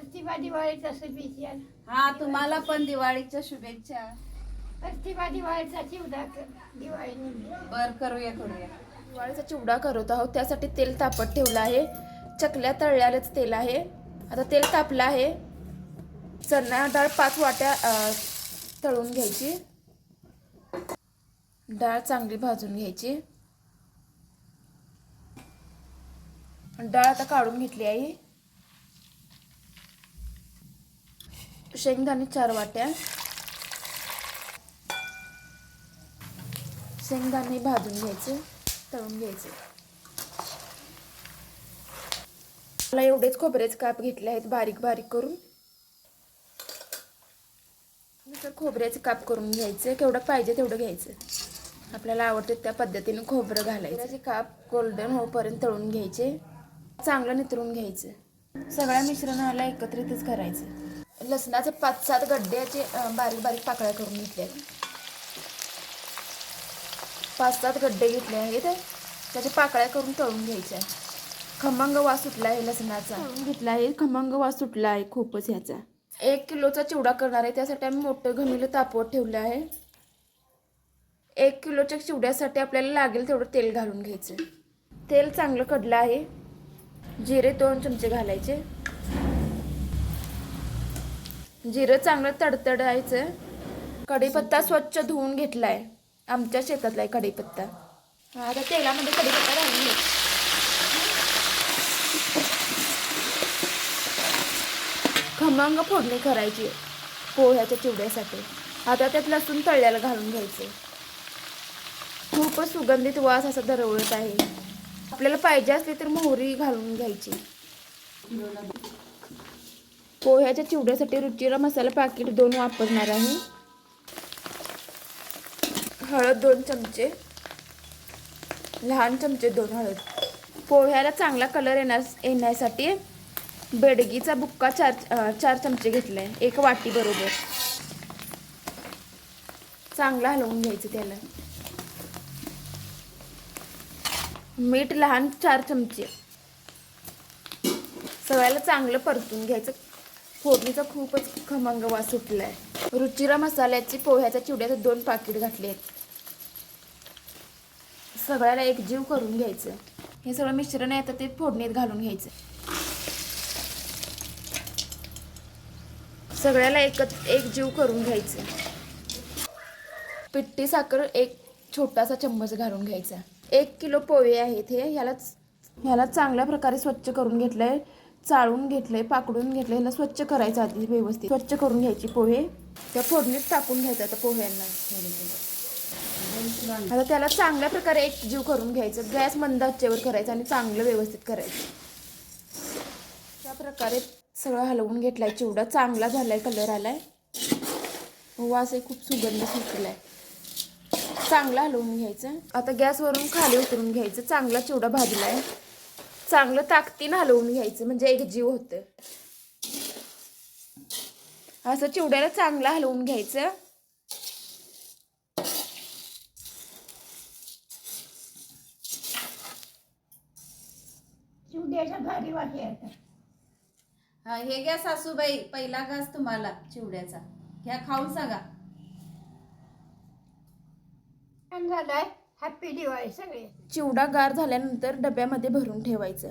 प्रतिभा दिवाळीचा शुभेच्छा. हा तुम्हाला पण दिवाळीच्या शुभेच्छा. प्रतिभा दिवाळीचा चिवडा दिवाळी निमित्त बर करूया करूया. दिवाळीचा चिवडा करत आहोत. त्यासाठी तेल तापत ठेवलं आहे. चकल्या तळल्यालाच तेल आहे. आता तेल तापलं आहे. चणा डाळ पाच वाट्या तळून घ्यायची. डाळ चांगली भाजून घ्यायची. डाळ आता काढून घेतली आहे शेंगदाणे चार वाट्या. शेंगदाणे भाजून घ्यायचे तळून घ्यायचे. मला एवढेच खोबरेच काप घेतले आहेत बारीक बारीक करून. नंतर खोबऱ्याचे काप करून घ्यायचे केवढं पाहिजे तेवढं घ्यायचं. आपल्याला आवडते त्या पद्धतीने खोबरं घालायचं. त्याचे काप गोल्डन होईपर्यंत तळून घ्यायचे. चांगलं नितरून घ्यायचं. सगळ्या मिश्रणाला एकत्रितच करायचं. लसणाचे पाच सात गड्ड्याचे बारीक बारीक पाकळ्या करून घेतल्या. पाच सात गड्डे घेतले आहेत. त्याच्या पाकळ्या करून तळून घ्यायच्या. खमंग वास सुटला आहे लसणाचा घेतला आहे. खमंग वास सुटला आहे खूपच ह्याचा एक किलोचा चिवडा करणार आहे. त्यासाठी आम्ही मोठं घमिलं तापवत ठेवलं आहे. एक किलोच्या चिवड्यासाठी आपल्याला लागेल तेवढं तेल घालून घ्यायचं. तेल चांगलं कडलं आहे. जिरे दोन चमचे घालायचे. जिरं चांगलं तडतडायचं. कढीपत्ता स्वच्छ धुवून घेतलाय. आमच्या शेतातला आहे कढीपत्ता. हा, आता तेलामध्ये कढीपत्ता घालून घ्यायचा खमंग फोडणी करायची पोह्याच्या चिवड्यासाठी. आता त्यात लसूण तळल्याला घालून घ्यायचं. खूपच सुगंधित वास असा दरवळत आहे. आपल्याला पाहिजे असली तर मोहरी घालून घ्यायची. पोह्याच्या चिवड्यासाठी रुचीला मसाला पाकिट दोन वापरणार आहे. हळद दोन चमचे. लहान चमचे दोन हळद. पोह्याला चांगला कलर येणार येण्यासाठी बेडगीचा बुक्का चार चार चमचे घेतलाय एक वाटी बरोबर. चांगला हलवून घ्यायचं त्याला. मीठ लहान चार चमचे. सगळ्याला चांगलं परतून घ्यायचं. फोडणीचा खूपच खमंग वास सुटलाय. रुचिरा मसाल्याची पोह्याच्या चिवड्याचे दोन पाकिट घातले आहेत सगळ्याला एकजीव करून घ्यायचं. हे सगळं मिश्रण आहे तर ते फोडणीत घालून घ्यायचं. सगळ्याला एकच एकजीव करून घ्यायचं. पिट्टी साखर एक छोटासा चम्मच घालून घ्यायचा. एक किलो पोहे आहेत हे ह्याला ह्याला चांगल्या प्रकारे स्वच्छ करून घेतलंय. चाळून घेतलंय पाकडून घेतले ह्याला स्वच्छ करायचं आधी व्यवस्थित. स्वच्छ करून घ्यायची पोहे. त्या फोडणीत टाकून घ्यायचं आता पोह्यांना. आता त्याला चांगल्या प्रकारे एक जीव करून घ्यायचं. गॅस मंद आचेवर करायचं आणि चांगलं व्यवस्थित करायचं. त्या प्रकारे सगळं हलवून घेतलाय. चिवडा चांगला झालाय कलर आलाय. वास एक खूप सुगंध सुटलाय. चांगला हलवून घ्यायचं. आता गॅसवरून खाली उतरून घ्यायचं. चांगला चिवडा भाजलाय. चांगलं ताकदीनं हलवून घ्यायचं म्हणजे एक जीव होतं. असं चिवड्याला चांगलं हलवून घ्यायचं. चिवड्याच्या भारी वाटे हा हे घ्या सासूबाई पहिला घास तुम्हाला चिवड्याचा. घ्या खाऊन सांगा. झालाय. हॅपी दिवाळी सगळे. चिवडा गार झाल्यानंतर डब्यामध्ये भरून ठेवायचं.